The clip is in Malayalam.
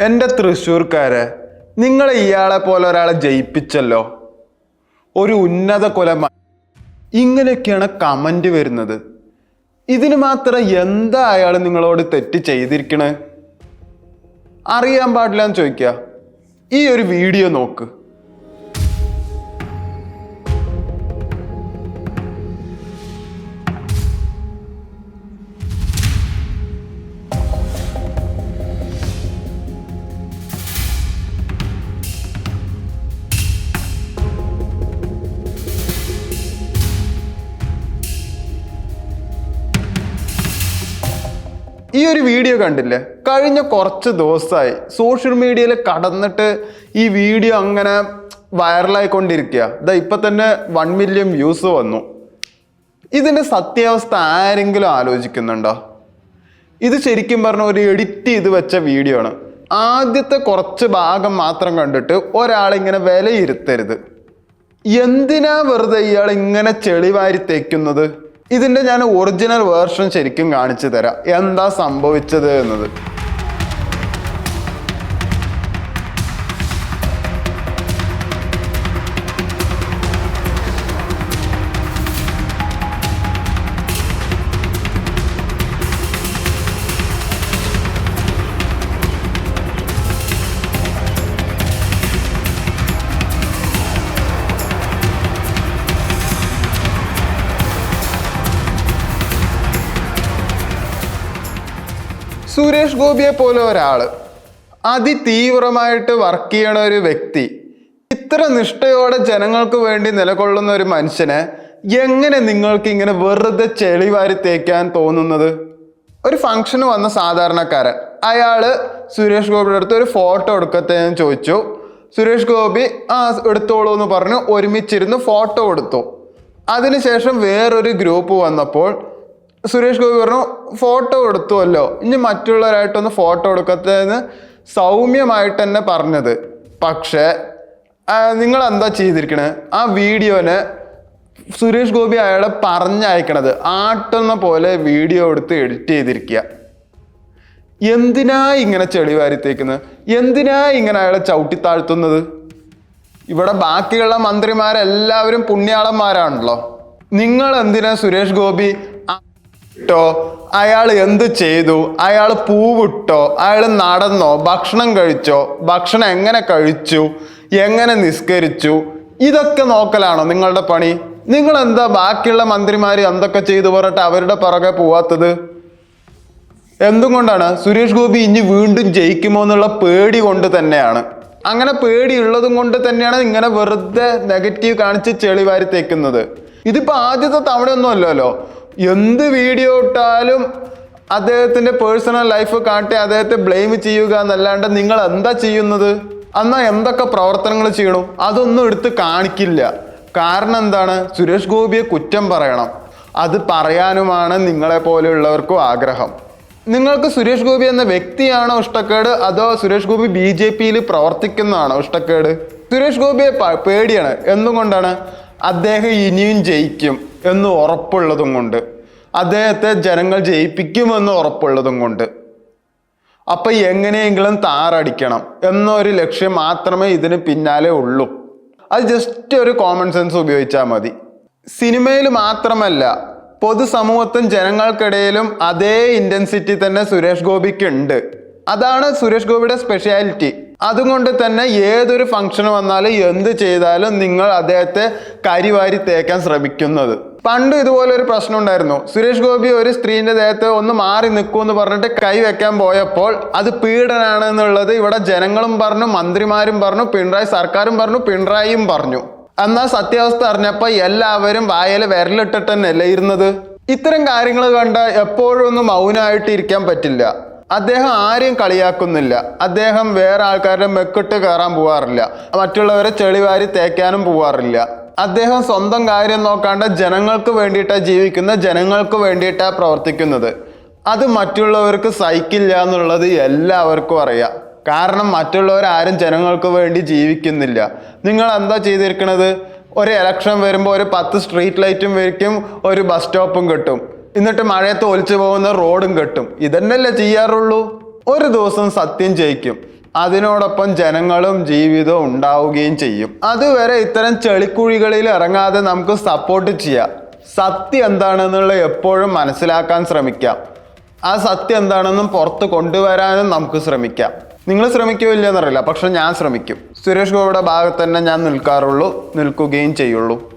എന്റെ തൃശ്ശൂർക്കാരെ നിങ്ങൾ ഇയാളെ പോലെ ഒരാളെ ജയിപ്പിച്ചല്ലോ. ഒരു ഉന്നത കൊലമ ഇങ്ങനെയൊക്കെയാണ് കമന്റ് വരുന്നത്. ഇതിന് മാത്രം എന്താ അയാൾ നിങ്ങളോട് തെറ്റ് ചെയ്തിരിക്കണേ? അറിയാൻ പാടില്ല എന്ന് ചോദിക്കുക ഈ ഒരു വീഡിയോ നോക്ക്. ഈ ഒരു വീഡിയോ കണ്ടില്ലേ? കഴിഞ്ഞ കുറച്ച് ദിവസമായി സോഷ്യൽ മീഡിയയിൽ കടന്നിട്ട് ഈ വീഡിയോ അങ്ങനെ വൈറലായിക്കൊണ്ടിരിക്കുക ഇതാ ഇപ്പം തന്നെ വൺ മില്യൺ വ്യൂസ് വന്നു. ഇതിന്റെ സത്യാവസ്ഥ ആരെങ്കിലും ആലോചിക്കുന്നുണ്ടോ? ഇത് ശരിക്കും പറഞ്ഞ ഒരു എഡിറ്റ് ചെയ്ത് വെച്ച വീഡിയോ ആണ്. ആദ്യത്തെ കുറച്ച് ഭാഗം മാത്രം കണ്ടിട്ട് ഒരാളിങ്ങനെ വിലയിരുത്തരുത്. എന്തിനാ വെറുതെ ഇയാൾ ഇങ്ങനെ ചെളിവാരി തേക്കുന്നത്? ഇതിന്റെ ഞാൻ ഒറിജിനൽ വേർഷൻ ശരിക്കും കാണിച്ചു തരാം. എന്താ സംഭവിച്ചത് എന്നത്. സുരേഷ് ഗോപിയെ പോലെ ഒരാൾ അതിതീവ്രമായിട്ട് വർക്ക് ചെയ്യണ ഒരു വ്യക്തി. ഇത്ര നിഷ്ഠയോടെ ജനങ്ങൾക്ക് വേണ്ടി നിലകൊള്ളുന്ന ഒരു മനുഷ്യനെ എങ്ങനെ നിങ്ങൾക്ക് ഇങ്ങനെ വെറുതെ ചെളി വാരി തേക്കാൻ തോന്നുന്നത്? ഒരു ഫംഗ്ഷന് വന്ന സാധാരണക്കാരൻ. അയാൾ സുരേഷ് ഗോപിയുടെ അടുത്ത് ഒരു ഫോട്ടോ എടുക്കത്തെ ഞാൻ ചോദിച്ചു. സുരേഷ് ഗോപി ആ എടുത്തോളൂ എന്ന് പറഞ്ഞു. ഒരുമിച്ചിരുന്ന് ഫോട്ടോ എടുത്തു. അതിനുശേഷം വേറൊരു ഗ്രൂപ്പ് വന്നപ്പോൾ സുരേഷ് ഗോപി പറഞ്ഞു ഫോട്ടോ എടുത്തുവല്ലോ. ഇനി മറ്റുള്ളവരായിട്ടൊന്ന് ഫോട്ടോ എടുക്കത്തേന്ന് സൗമ്യമായിട്ട് തന്നെ പറഞ്ഞത്. പക്ഷേ നിങ്ങൾ എന്താ ചെയ്തിരിക്കണേ? ആ വീഡിയോനെ സുരേഷ് ഗോപി അയാളെ പറഞ്ഞയക്കണത്. ആട്ടുന്ന പോലെ വീഡിയോ എടുത്ത് എഡിറ്റ് ചെയ്തിരിക്കുക എന്തിനാ ഇങ്ങനെ ചെളി വാരിത്തേക്കുന്നത് എന്തിനാ ഇങ്ങനെ അയാളെ ചവിട്ടിത്താഴ്ത്തുന്നത്? ഇവിടെ ബാക്കിയുള്ള മന്ത്രിമാരെല്ലാവരും പുണ്യാളന്മാരാണല്ലോ. നിങ്ങൾ എന്തിനാ സുരേഷ് ഗോപി ഇട്ടോ അയാൾ എന്ത് ചെയ്തു? അയാൾ പൂവിട്ടോ? അയാൾ നടന്നോ? ഭക്ഷണം കഴിച്ചോ? ഭക്ഷണം എങ്ങനെ കഴിച്ചു? എങ്ങനെ നിസ്കരിച്ചു? ഇതൊക്കെ നോക്കലാണോ നിങ്ങളുടെ പണി? നിങ്ങൾ എന്താ ബാക്കിയുള്ള മന്ത്രിമാർ എന്തൊക്കെ ചെയ്തു പറഞ്ഞിട്ട് അവരുടെ പുറകെ പോവാത്തത്? എന്തുകൊണ്ടാണ്? സുരേഷ് ഗോപി ഇനി വീണ്ടും ജയിക്കുമോ എന്നുള്ള പേടി കൊണ്ട് തന്നെയാണ്. അങ്ങനെ പേടി ഉള്ളതും കൊണ്ട് തന്നെയാണ് ഇങ്ങനെ വെറുതെ നെഗറ്റീവ് കാണിച്ച് ചെളി വാരി തേക്കുന്നത്. ഇതിപ്പോ ആദ്യത്തെ തവണയൊന്നും അല്ലല്ലോ. എന്ത് വീഡിയോ ഇട്ടാലും അദ്ദേഹത്തിന്റെ പേഴ്സണൽ ലൈഫ് കാട്ടി അദ്ദേഹത്തെ ബ്ലെയിം ചെയ്യുക എന്നല്ലാണ്ട് നിങ്ങൾ എന്താ ചെയ്യുന്നത്? എന്നാ എന്തൊക്കെ പ്രവർത്തനങ്ങൾ ചെയ്യണം? അതൊന്നും എടുത്ത് കാണിക്കില്ല. കാരണം എന്താണ്? സുരേഷ് ഗോപിയെ കുറ്റം പറയണം. അത് പറയാനുമാണ് നിങ്ങളെ പോലെയുള്ളവർക്കും ആഗ്രഹം. നിങ്ങൾക്ക് സുരേഷ് ഗോപി എന്ന വ്യക്തിയാണോ ഇഷ്ടക്കേട്? അതോ സുരേഷ് ഗോപി ബി ജെ പിയിൽ പ്രവർത്തിക്കുന്നതാണോ ഇഷ്ടക്കേട്? സുരേഷ് ഗോപിയെ പേടിയാണ്. എന്തുകൊണ്ടാണ്? അദ്ദേഹം ഇനിയും ജയിക്കും. എന്ന് ഉറപ്പുള്ളതും കൊണ്ട്. അദ്ദേഹത്തെ ജനങ്ങൾ ജയിപ്പിക്കുമെന്ന് ഉറപ്പുള്ളതും കൊണ്ട്. അപ്പം എങ്ങനെയെങ്കിലും താറടിക്കണം എന്നൊരു ലക്ഷ്യം മാത്രമേ ഇതിന് പിന്നാലെ ഉള്ളൂ. അത് ജസ്റ്റ് ഒരു കോമൺ സെൻസ് ഉപയോഗിച്ചാൽ മതി. സിനിമയിൽ മാത്രമല്ല പൊതുസമൂഹത്തും ജനങ്ങൾക്കിടയിലും അതേ ഇന്റൻസിറ്റി തന്നെ സുരേഷ് ഗോപിക്ക് ഉണ്ട്. അതാണ് സുരേഷ് ഗോപിയുടെ സ്പെഷ്യാലിറ്റി അതുകൊണ്ട് തന്നെ ഏതൊരു ഫംഗ്ഷൻ വന്നാലും എന്ത് ചെയ്താലും നിങ്ങൾ അദ്ദേഹത്തെ കരിവാരി തേക്കാൻ ശ്രമിക്കുന്നത്. പണ്ട് ഇതുപോലെ ഒരു പ്രശ്നം ഉണ്ടായിരുന്നു. സുരേഷ് ഗോപി ഒരു സ്ത്രീന്റെ ദേഹത്ത് ഒന്ന് മാറി എന്ന് പറഞ്ഞിട്ട് കൈ വെക്കാൻ പോയപ്പോൾ അത് പീഡനാണ് എന്നുള്ളത് ഇവിടെ ജനങ്ങളും പറഞ്ഞു മന്ത്രിമാരും പറഞ്ഞു പിണറായി സർക്കാരും പറഞ്ഞു പിണറായിയും പറഞ്ഞു. എന്നാൽ സത്യാവസ്ഥ അറിഞ്ഞപ്പോൾ എല്ലാവരും വായൽ വിരലിട്ടിട്ട് തന്നെയല്ലേ ഇരുന്നത്? ഇത്തരം കാര്യങ്ങൾ കണ്ട എപ്പോഴും ഒന്നും മൗനമായിട്ട് ഇരിക്കാൻ പറ്റില്ല. അദ്ദേഹം ആരെയും കളിയാക്കുന്നില്ല. അദ്ദേഹം വേറെ ആൾക്കാരുടെ മെക്കിട്ട് കയറാൻ പോവാറില്ല. മറ്റുള്ളവരെ ചെളിവാരി തേക്കാനും പോവാറില്ല. അദ്ദേഹം സ്വന്തം കാര്യം നോക്കാണ്ട് ജനങ്ങൾക്ക് വേണ്ടിയിട്ടാണ് ജീവിക്കുന്ന ജനങ്ങൾക്ക് വേണ്ടിയിട്ടാണ് പ്രവർത്തിക്കുന്നത്. അത് മറ്റുള്ളവർക്ക് സഹിക്കില്ല എന്നുള്ളത് എല്ലാവർക്കും അറിയാം. കാരണം മറ്റുള്ളവർ ആരും ജനങ്ങൾക്ക് വേണ്ടി ജീവിക്കുന്നില്ല. നിങ്ങൾ എന്താ ചെയ്തിരിക്കുന്നത് ഒരു ഇലക്ഷൻ വരുമ്പോൾ ഒരു പത്ത് സ്ട്രീറ്റ് ലൈറ്റും വരിക്കും ഒരു ബസ് സ്റ്റോപ്പും കിട്ടും. എന്നിട്ട് മഴയത്ത് ഒലിച്ചു പോകുന്ന റോഡും കിട്ടും. ഇതന്നെയല്ലേ ചെയ്യാറുള്ളൂ? ഒരു ദിവസം സത്യം ജയിക്കും. അതിനോടൊപ്പം ജനങ്ങളും ജീവിതവും ഉണ്ടാവുകയും ചെയ്യും. അതുവരെ ഇത്തരം ചെളിക്കുഴികളിൽ ഇറങ്ങാതെ നമുക്ക് സപ്പോർട്ട് ചെയ്യാം. സത്യം എന്താണെന്നുള്ള എപ്പോഴും മനസ്സിലാക്കാൻ ശ്രമിക്കാം. ആ സത്യം എന്താണെന്നും പുറത്ത് കൊണ്ടുവരാനും നമുക്ക് ശ്രമിക്കാം. നിങ്ങൾ ശ്രമിക്കുമോ ഇല്ലയെന്നറിയില്ല പക്ഷെ ഞാൻ ശ്രമിക്കും. സുരേഷ് ഗോപിയുടെ ഭാഗത്ത് തന്നെ ഞാൻ നിൽക്കാറുള്ളൂ നിൽക്കുകയും ചെയ്യുള്ളൂ.